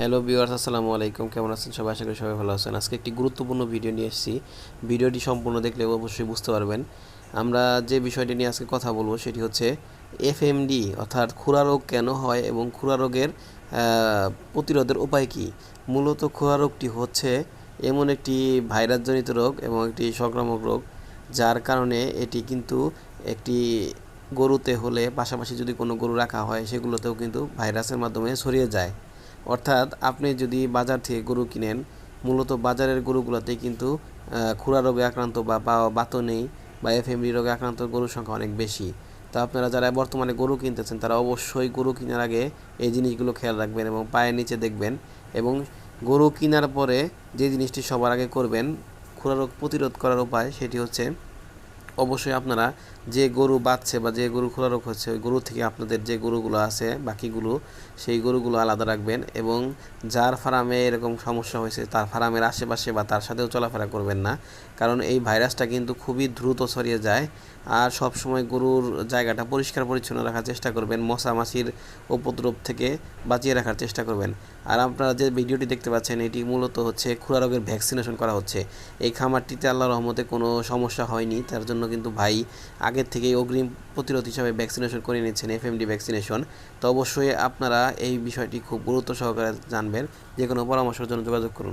Hello viewers আসসালামু আলাইকুম। কেমন আছেন সবাই? আশা করি সবাই ভালো আছেন। আজকে একটি গুরুত্বপূর্ণ ভিডিও নিয়ে এসেছি। ভিডিওটি সম্পূর্ণ দেখলে অবশ্যই বুঝতে পারবেন। আমরা যে বিষয়টি নিয়ে আজকে কথা বলব সেটি হচ্ছে এফএমডি অর্থাৎ খুরা রোগ কেন হয় এবং খুরা রোগের প্রতিরোধের উপায় কী? মূলত খুরা রোগটি হচ্ছে এমন একটি ভাইরাসজনিত রোগ এবং একটি সংক্রামক রোগ, যার কারণে এটি কিন্তু একটি গরুতে হলে পাশাপাশি যদি কোনো গরু রাখা হয়, সেগুলোতেও কিন্তু ভাইরাসের মাধ্যমে ছড়িয়ে যায়। অর্থাৎ আপনি যদি বাজার থেকে গরু কিনেন, মূলত বাজারের গরুগুলোতে কিন্তু খুরা রোগে আক্রান্ত বা বা- বাতো নেই বা এফএমডি রোগে আক্রান্ত গরুর সংখ্যা অনেক বেশি। তো আপনারা যারা বর্তমানে গরু কিনতেছেন, তারা অবশ্যই গরু কেনার আগে এই জিনিসগুলো খেয়াল রাখবেন এবং পায়ের নিচে দেখবেন এবং গরু কেনার পরে যে জিনিসটি সবার আগে করবেন, খুরা রোগ প্রতিরোধ করার উপায় সেটি হচ্ছে অবশ্যই আপনারা যে গরু বাঁচছে বা যে গরু খোলা রোগ হচ্ছে, ওই গরু থেকে আপনাদের যে গরুগুলো আছে, বাকিগুলো, সেই গরুগুলো আলাদা রাখবেন এবং যার ফার্মে এরকম সমস্যা হয়েছে, তার ফার্মের আশেপাশে বা তার সাথেও চলাফেরা করবেন না। কারণ এই ভাইরাসটা কিন্তু খুবই দ্রুত ছড়িয়ে যায় আর সব সময় গরুর জায়গাটা পরিষ্কার পরিচ্ছন্ন রাখার চেষ্টা করবেন, মশা মাছির উপদ্রব থেকে বাঁচিয়ে রাখার চেষ্টা করবেন। আর আপনারা যে ভিডিওটি দেখতে পাচ্ছেন, এটি মূলত হচ্ছে খুরা রোগের ভ্যাকসিনেশন করা হচ্ছে। এই খামারটিতে আল্লাহ রহমতে কোনো সমস্যা হয়নি, তার জন্য কিন্তু ভাই আগের থেকেই অগ্রিম প্রতিরোধ হিসাবে ভ্যাকসিনেশন করে নিচ্ছেন এফএমডি ভ্যাকসিনেশন তো অবশ্যই আপনারা এই বিষয়টি খুব গুরুত্ব সহকারে জানবেন। যে কোনো পরামর্শের জন্য যোগাযোগ করুন।